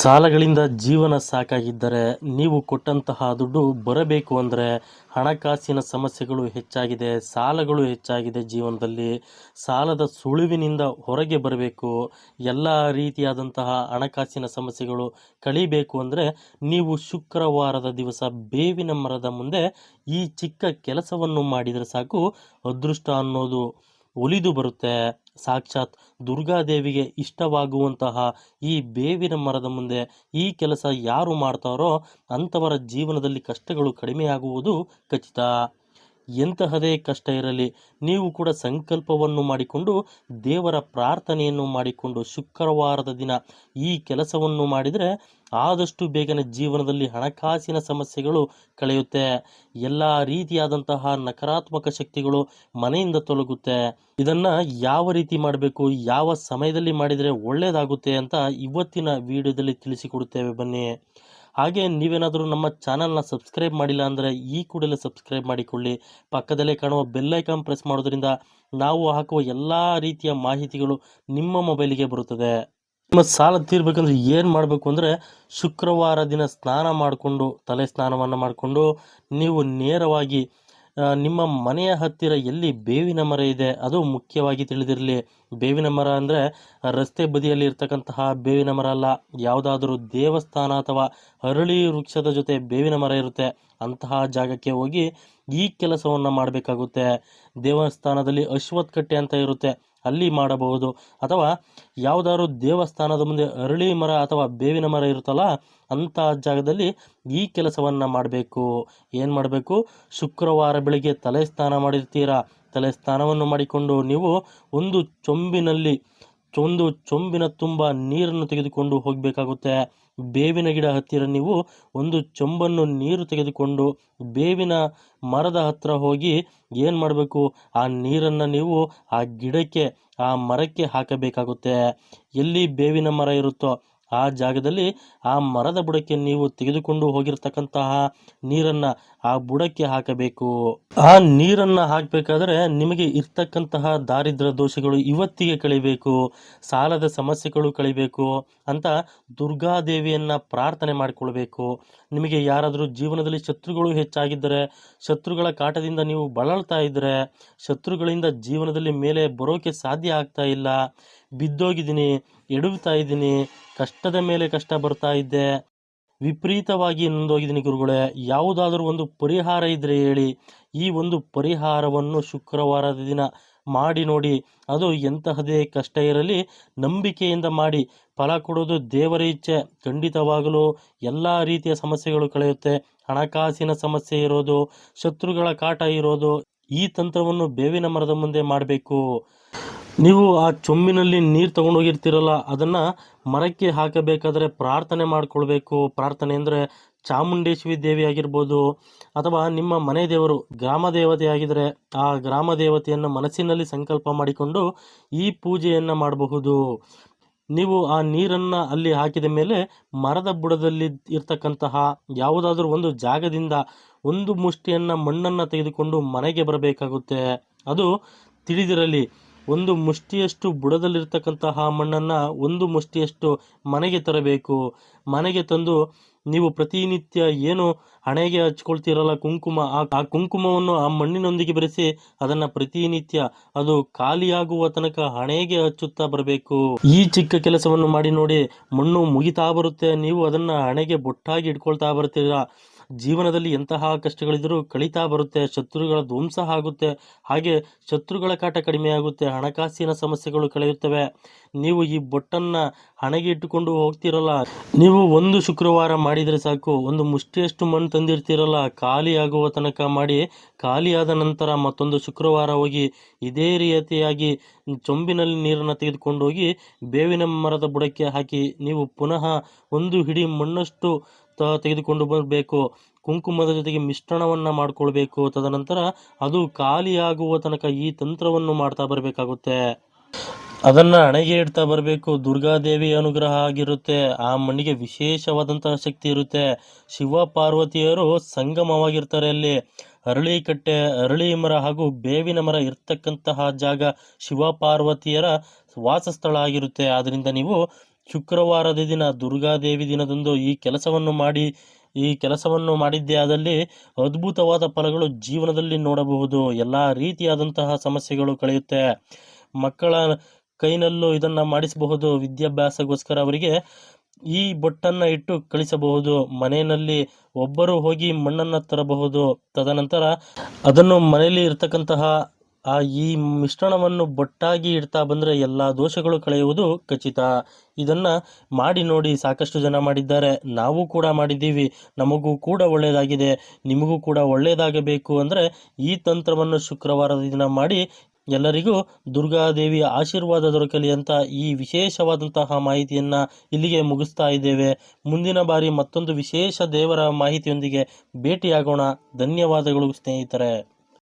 ಸಾಲಗಳಿಂದ ಜೀವನ ಸಾಕಾಗಿದ್ದರೆ ನೀವು ಕೊಟ್ಟಂತಹ ದುಡ್ಡು ಬರಬೇಕು ಅಂದರೆ ಹಣಕಾಸಿನ ಸಮಸ್ಯೆಗಳು ಹೆಚ್ಚಾಗಿದೆ, ಸಾಲಗಳು ಹೆಚ್ಚಾಗಿದೆ ಜೀವನದಲ್ಲಿ. ಸಾಲದ ಸುಳಿವಿನಿಂದ ಹೊರಗೆ ಬರಬೇಕು. ಎಲ್ಲ ರೀತಿಯಾದಂತಹ ಹಣಕಾಸಿನ ಸಮಸ್ಯೆಗಳು ಕಳಿಬೇಕು ಅಂದರೆ ನೀವು ಶುಕ್ರವಾರದ ದಿವಸ ಬೇವಿನ ಮರದ ಮುಂದೆ ಈ ಚಿಕ್ಕ ಕೆಲಸವನ್ನು ಮಾಡಿದರೆ ಸಾಕು. ಅದೃಷ್ಟ ಅನ್ನೋದು ಒಲಿದು ಬರುತ್ತೆ. ಸಾಕ್ಷಾತ್ ದುರ್ಗಾದೇವಿಗೆ ಇಷ್ಟವಾಗುವಂತಹ ಈ ಬೇವಿನ ಮರದ ಮುಂದೆ ಈ ಕೆಲಸ ಯಾರು ಮಾಡ್ತಾರೋ ಅಂಥವರ ಜೀವನದಲ್ಲಿ ಕಷ್ಟಗಳು ಕಡಿಮೆಯಾಗುವುದು ಖಚಿತ. ಎಂತಹದೇ ಕಷ್ಟ ಇರಲಿ, ನೀವು ಕೂಡ ಸಂಕಲ್ಪವನ್ನು ಮಾಡಿಕೊಂಡು ದೇವರ ಪ್ರಾರ್ಥನೆಯನ್ನು ಮಾಡಿಕೊಂಡು ಶುಕ್ರವಾರದ ದಿನ ಈ ಕೆಲಸವನ್ನು ಮಾಡಿದರೆ ಆದಷ್ಟು ಬೇಗನೆ ಜೀವನದಲ್ಲಿ ಹಣಕಾಸಿನ ಸಮಸ್ಯೆಗಳು ಕಳೆಯುತ್ತೆ. ಎಲ್ಲ ರೀತಿಯಾದಂತಹ ನಕಾರಾತ್ಮಕ ಶಕ್ತಿಗಳು ಮನೆಯಿಂದ ತೊಲಗುತ್ತೆ. ಇದನ್ನ ಯಾವ ರೀತಿ ಮಾಡಬೇಕು, ಯಾವ ಸಮಯದಲ್ಲಿ ಮಾಡಿದರೆ ಒಳ್ಳೆಯದಾಗುತ್ತೆ ಅಂತ ಇವತ್ತಿನ ವಿಡಿಯೋದಲ್ಲಿ ತಿಳಿಸಿಕೊಡುತ್ತೇವೆ ಬನ್ನಿ. ಹಾಗೆ ನೀವೇನಾದರೂ ನಮ್ಮ ಚಾನಲ್ನ ಸಬ್ಸ್ಕ್ರೈಬ್ ಮಾಡಿಲ್ಲ ಅಂದರೆ ಈ ಕೂಡಲೇ ಸಬ್ಸ್ಕ್ರೈಬ್ ಮಾಡಿಕೊಳ್ಳಿ. ಪಕ್ಕದಲ್ಲೇ ಕಾಣುವ ಬೆಲ್ಲೈಕಾನ್ ಪ್ರೆಸ್ ಮಾಡೋದ್ರಿಂದ ನಾವು ಹಾಕುವ ಎಲ್ಲ ರೀತಿಯ ಮಾಹಿತಿಗಳು ನಿಮ್ಮ ಮೊಬೈಲಿಗೆ ಬರುತ್ತದೆ. ನಿಮ್ಮ ಸಾಲ ತೀರ್ಬೇಕಂದ್ರೆ ಏನು ಮಾಡಬೇಕು ಅಂದರೆ ಶುಕ್ರವಾರ ದಿನ ಸ್ನಾನ ಮಾಡಿಕೊಂಡು ತಲೆ ಸ್ನಾನವನ್ನು ಮಾಡಿಕೊಂಡು ನೀವು ನೇರವಾಗಿ ನಿಮ್ಮ ಮನೆಯ ಹತ್ತಿರ ಎಲ್ಲಿ ಬೇವಿನ ಮರ ಇದೆ? ಅದು ಮುಖ್ಯವಾಗಿ ತಿಳಿದಿರಲಿ. ಬೇವಿನ ಮರ ಅಂದರೆ ರಸ್ತೆ ಬದಿಯಲ್ಲಿ ಇರ್ತಕ್ಕಂತಹ ಬೇವಿನ ಮರ ಅಲ್ಲ. ಯಾವುದಾದರೂ ದೇವಸ್ಥಾನ ಅಥವಾ ಅರಳಿ ವೃಕ್ಷದ ಜೊತೆ ಬೇವಿನ ಮರ ಇರುತ್ತೆ. ಅಂತಹ ಜಾಗಕ್ಕೆ ಹೋಗಿ ಈ ಕೆಲಸವನ್ನು ಮಾಡಬೇಕಾಗುತ್ತೆ. ದೇವಸ್ಥಾನದಲ್ಲಿ ಅಶ್ವತ್ಥ ಕಟ್ಟೆ ಅಂತ ಇರುತ್ತೆ. ಅಲ್ಲಿ ಮಾಡಬಹುದು. ಅಥವಾ ಯಾವುದಾದ್ರು ದೇವಸ್ಥಾನದ ಮುಂದೆ ಅರಳಿ ಮರ ಅಥವಾ ಬೇವಿನ ಮರ ಇರುತ್ತಲ್ಲ, ಅಂಥ ಜಾಗದಲ್ಲಿ ಈ ಕೆಲಸವನ್ನು ಮಾಡಬೇಕು. ಏನು ಮಾಡಬೇಕು? ಶುಕ್ರವಾರ ಬೆಳಿಗ್ಗೆ ತಲೆ ಸ್ನಾನ ಮಾಡಿರ್ತೀರಾ? ತಲೆ ಸ್ನಾನವನ್ನು ಮಾಡಿಕೊಂಡು ನೀವು ಒಂದು ಚೊಂಬಿನಲ್ಲಿ ಒಂದು ಚೊಂಬಿನ ತುಂಬ ನೀರನ್ನು ತೆಗೆದುಕೊಂಡು ಹೋಗಬೇಕಾಗುತ್ತೆ. ಬೇವಿನ ಗಿಡ ಹತ್ತಿರ ನೀವು ಒಂದು ಚೊಂಬನ್ನು ನೀರು ತೆಗೆದುಕೊಂಡು ಬೇವಿನ ಮರದ ಹತ್ರ ಹೋಗಿ ಏನು ಮಾಡಬೇಕು? ಆ ನೀರನ್ನು ನೀವು ಆ ಗಿಡಕ್ಕೆ, ಆ ಮರಕ್ಕೆ ಹಾಕಬೇಕಾಗುತ್ತೆ. ಎಲ್ಲಿ ಬೇವಿನ ಮರ ಇರುತ್ತೋ ಆ ಜಾಗದಲ್ಲಿ ಆ ಮರದ ಬುಡಕ್ಕೆ ನೀವು ತೆಗೆದುಕೊಂಡು ಹೋಗಿರ್ತಕ್ಕಂತಹ ನೀರನ್ನ ಆ ಬುಡಕ್ಕೆ ಹಾಕಬೇಕು. ಆ ನೀರನ್ನ ಹಾಕಬೇಕಾದ್ರೆ ನಿಮಗೆ ಇರ್ತಕ್ಕಂತಹ ದಾರಿದ್ರ್ಯ ದೋಷಗಳು ಇವತ್ತಿಗೆ ಕಳಿಬೇಕು. ಸಾಲದ ಸಮಸ್ಯೆಗಳು ಕಳಿಬೇಕು ಅಂತ ದುರ್ಗಾದೇವಿಯನ್ನ ಪ್ರಾರ್ಥನೆ ಮಾಡಿಕೊಳ್ಬೇಕು. ನಿಮಗೆ ಯಾರಾದರೂ ಜೀವನದಲ್ಲಿ ಶತ್ರುಗಳು ಹೆಚ್ಚಾಗಿದ್ದರೆ, ಶತ್ರುಗಳ ಕಾಟದಿಂದ ನೀವು ಬಳಲ್ತಾ ಇದ್ದರೆ, ಶತ್ರುಗಳಿಂದ ಜೀವನದಲ್ಲಿ ಮೇಲೆ ಬರೋಕೆ ಸಾಧ್ಯ ಆಗ್ತಾ ಇಲ್ಲ. ಬಿದ್ದೋಗಿದ್ದೀನಿ, ಎಡವ್ತಾ ಇದ್ದೀನಿ ಕಷ್ಟದ ಮೇಲೆ ಕಷ್ಟ ಬರ್ತಾ ಇದ್ದೆ. ವಿಪರೀತವಾಗಿ ನೊಂದೋಗಿದ್ದೀನಿ ಗುರುಗಳೇ. ಯಾವುದಾದ್ರೂ ಒಂದು ಪರಿಹಾರ ಇದ್ದರೆ ಹೇಳಿ. ಈ ಒಂದು ಪರಿಹಾರವನ್ನು ಶುಕ್ರವಾರದ ದಿನ ಮಾಡಿ ನೋಡಿ. ಅದು ಎಂತಹದೇ ಕಷ್ಟ ಇರಲಿ, ನಂಬಿಕೆಯಿಂದ ಮಾಡಿ. ಫಲ ಕೊಡೋದು ದೇವರ ಇಚ್ಛೆ. ಖಂಡಿತವಾಗಲೂ ಎಲ್ಲ ರೀತಿಯ ಸಮಸ್ಯೆಗಳು ಕಳೆಯುತ್ತೆ. ಹಣಕಾಸಿನ ಸಮಸ್ಯೆ ಇರೋದು, ಶತ್ರುಗಳ ಕಾಟ ಇರೋದು. ಈ ತಂತ್ರವನ್ನು ಬೇವಿನ ಮರದ ಮುಂದೆ ಮಾಡಬೇಕು. ನೀವು ಆ ಚೊಂಬಿನಲ್ಲಿ ನೀರು ತಗೊಂಡೋಗಿರ್ತೀರಲ್ಲ ಅದನ್ನು ಮರಕ್ಕೆ ಹಾಕಬೇಕಾದ್ರೆ ಪ್ರಾರ್ಥನೆ ಮಾಡಿಕೊಳ್ಬೇಕು. ಪ್ರಾರ್ಥನೆ ಅಂದರೆ ಚಾಮುಂಡೇಶ್ವರಿ ದೇವಿ ಆಗಿರ್ಬೋದು, ಅಥವಾ ನಿಮ್ಮ ಮನೆ ದೇವರು ಗ್ರಾಮ ದೇವತೆ ಆಗಿದ್ರೆ ಆ ಗ್ರಾಮ ದೇವತೆಯನ್ನು ಮನಸ್ಸಿನಲ್ಲಿ ಸಂಕಲ್ಪ ಮಾಡಿಕೊಂಡು ಈ ಪೂಜೆಯನ್ನು ಮಾಡಬಹುದು. ನೀವು ಆ ನೀರನ್ನು ಅಲ್ಲಿ ಹಾಕಿದ ಮೇಲೆ ಮರದ ಬುಡದಲ್ಲಿ ಇರ್ತಕ್ಕಂತಹ ಯಾವುದಾದ್ರೂ ಒಂದು ಜಾಗದಿಂದ ಒಂದು ಮುಷ್ಟಿಯನ್ನು ಮಣ್ಣನ್ನು ತೆಗೆದುಕೊಂಡು ಮನೆಗೆ ಬರಬೇಕಾಗುತ್ತೆ. ಅದು ತಿಳಿದಿರಲಿ. ಒಂದು ಮುಷ್ಟಿಯಷ್ಟು ಬುಡದಲ್ಲಿರ್ತಕ್ಕಂತಹ ಮಣ್ಣನ್ನು ಒಂದು ಮುಷ್ಟಿಯಷ್ಟು ಮನೆಗೆ ತರಬೇಕು. ಮನೆಗೆ ತಂದು ನೀವು ಪ್ರತಿನಿತ್ಯ ಏನು ಹಣೆಗೆ ಹಚ್ಕೊಳ್ತೀರಲ್ಲ ಕುಂಕುಮ, ಆ ಆ ಕುಂಕುಮವನ್ನು ಆ ಮಣ್ಣಿನೊಂದಿಗೆ ಬೆರೆಸಿ ಅದನ್ನ ಪ್ರತಿನಿತ್ಯ ಅದು ಖಾಲಿಯಾಗುವ ತನಕ ಹಣೆಗೆ ಹಚ್ಚುತ್ತಾ ಬರಬೇಕು. ಈ ಚಿಕ್ಕ ಕೆಲಸವನ್ನು ಮಾಡಿ ನೋಡಿ ಮಣ್ಣು ಮುಗಿತಾ ಬರುತ್ತೆ. ನೀವು ಅದನ್ನ ಹಣೆಗೆ ಬೊಟ್ಟಾಗಿ ಇಟ್ಕೊಳ್ತಾ ಬರ್ತೀರಾ? ಜೀವನದಲ್ಲಿ ಎಂತಹ ಕಷ್ಟಗಳಿದ್ದರೂ ಕಳೀತಾ ಬರುತ್ತೆ, ಶತ್ರುಗಳ ಧ್ವಂಸ ಆಗುತ್ತೆ, ಹಾಗೆ ಶತ್ರುಗಳ ಕಾಟ ಕಡಿಮೆಯಾಗುತ್ತೆ ಹಣಕಾಸಿನ ಸಮಸ್ಯೆಗಳು ಕಳೆಯುತ್ತವೆ. ನೀವು ಈ ಬೊಟ್ಟನ್ನ ಹಣೆಗೆ ಇಟ್ಟುಕೊಂಡು ಹೋಗ್ತಿರಲ್ಲ, ನೀವು ಒಂದು ಶುಕ್ರವಾರ ಮಾಡಿದರೆ ಸಾಕು, ಒಂದು ಮುಷ್ಟಿಯಷ್ಟು ಮಣ್ಣು ತಂದಿರ್ತಿರಲ್ಲ, ಖಾಲಿ ಆಗುವ ತನಕ ಮಾಡಿ ಖಾಲಿಯಾದ ನಂತರ ಮತ್ತೊಂದು ಶುಕ್ರವಾರ ಹೋಗಿ ಇದೇ ರೀತಿಯಾಗಿ ಚೊಂಬಿನಲ್ಲಿ ನೀರನ್ನು ತೆಗೆದುಕೊಂಡು ಹೋಗಿ ಬೇವಿನ ಮರದ ಬುಡಕ್ಕೆ ಹಾಕಿ, ನೀವು ಪುನಃ ಒಂದು ಹಿಡಿ ಮಣ್ಣಷ್ಟು ತೆಗೆದುಕೊಂಡು ಬರಬೇಕು. ಕುಂಕುಮದ ಜೊತೆಗೆ ಮಿಶ್ರಣವನ್ನ ಮಾಡ್ಕೊಳ್ಬೇಕು. ತದನಂತರ ಅದು ಖಾಲಿಯಾಗುವ ತನಕ ಈ ತಂತ್ರವನ್ನು ಮಾಡ್ತಾ ಬರಬೇಕಾಗುತ್ತೆ. ಅದನ್ನ ಹಣೆಗೆ ಇಡ್ತಾ ಬರಬೇಕು. ದುರ್ಗಾದೇವಿ ಅನುಗ್ರಹ ಆಗಿರುತ್ತೆ. ಆ ಮಣ್ಣಿಗೆ ವಿಶೇಷವಾದಂತಹ ಶಕ್ತಿ ಇರುತ್ತೆ. ಶಿವ ಪಾರ್ವತಿಯರು ಸಂಗಮವಾಗಿರ್ತಾರೆ ಅಲ್ಲಿ. ಅರಳಿ ಕಟ್ಟೆ, ಅರಳಿ ಮರ ಹಾಗೂ ಬೇವಿನ ಮರ ಇರ್ತಕ್ಕಂತಹ ಜಾಗ ಶಿವ ಪಾರ್ವತಿಯರ ವಾಸಸ್ಥಳ ಆಗಿರುತ್ತೆ. ಆದ್ದರಿಂದ ನೀವು ಶುಕ್ರವಾರದ ದಿನ, ದುರ್ಗಾದೇವಿ ದಿನದಂದು ಈ ಕೆಲಸವನ್ನು ಮಾಡಿ, ಈ ಕೆಲಸವನ್ನು ಮಾಡಿದ್ದೇ ಆದಲ್ಲಿ ಅದ್ಭುತವಾದ ಫಲಗಳು ಜೀವನದಲ್ಲಿ ನೋಡಬಹುದು. ಎಲ್ಲ ರೀತಿಯಾದಂತಹ ಸಮಸ್ಯೆಗಳು ಕಳೆಯುತ್ತೆ. ಮಕ್ಕಳ ಕೈನಲ್ಲೂ ಇದನ್ನ ಮಾಡಿಸಬಹುದು. ವಿದ್ಯಾಭ್ಯಾಸಗೋಸ್ಕರ ಅವರಿಗೆ ಈ ಬೊಟ್ಟನ್ನ ಇಟ್ಟು ಕಳಿಸಬಹುದು. ಮನೆಯಲ್ಲಿ ಒಬ್ಬರು ಹೋಗಿ ಮಣ್ಣನ್ನು ತರಬಹುದು. ತದನಂತರ ಅದನ್ನು ಮನೆಯಲ್ಲಿ ಇರ್ತಕ್ಕಂತಹ ಆ ಈ ಮಿಶ್ರಣವನ್ನು ಬೊಟ್ಟಾಗಿ ಇಡ್ತಾ ಬಂದರೆ ಎಲ್ಲ ದೋಷಗಳು ಕಳೆಯುವುದು ಖಚಿತ. ಇದನ್ನ ಮಾಡಿ ನೋಡಿ ಸಾಕಷ್ಟು ಜನ ಮಾಡಿದ್ದಾರೆ. ನಾವು ಕೂಡ ಮಾಡಿದ್ದೀವಿ. ನಮಗೂ ಕೂಡ ಒಳ್ಳೆಯದಾಗಿದೆ ನಿಮಗೂ ಕೂಡ ಒಳ್ಳೆಯದಾಗಬೇಕು ಅಂದರೆ ಈ ತಂತ್ರವನ್ನು ಶುಕ್ರವಾರದ ದಿನ ಮಾಡಿ ಎಲ್ಲರಿಗೂ ದುರ್ಗಾದೇವಿಯ ಆಶೀರ್ವಾದ ದೊರಕಲಿ ಅಂತ ಈ ವಿಶೇಷವಾದಂತಹ ಮಾಹಿತಿಯನ್ನ ಇಲ್ಲಿಗೆ ಮುಗಿಸ್ತಾ ಇದ್ದೇವೆ. ಮುಂದಿನ ಬಾರಿ ಮತ್ತೊಂದು ವಿಶೇಷ ದೇವರ ಮಾಹಿತಿಯೊಂದಿಗೆ ಭೇಟಿಯಾಗೋಣ. ಧನ್ಯವಾದಗಳು ಸ್ನೇಹಿತರೆ.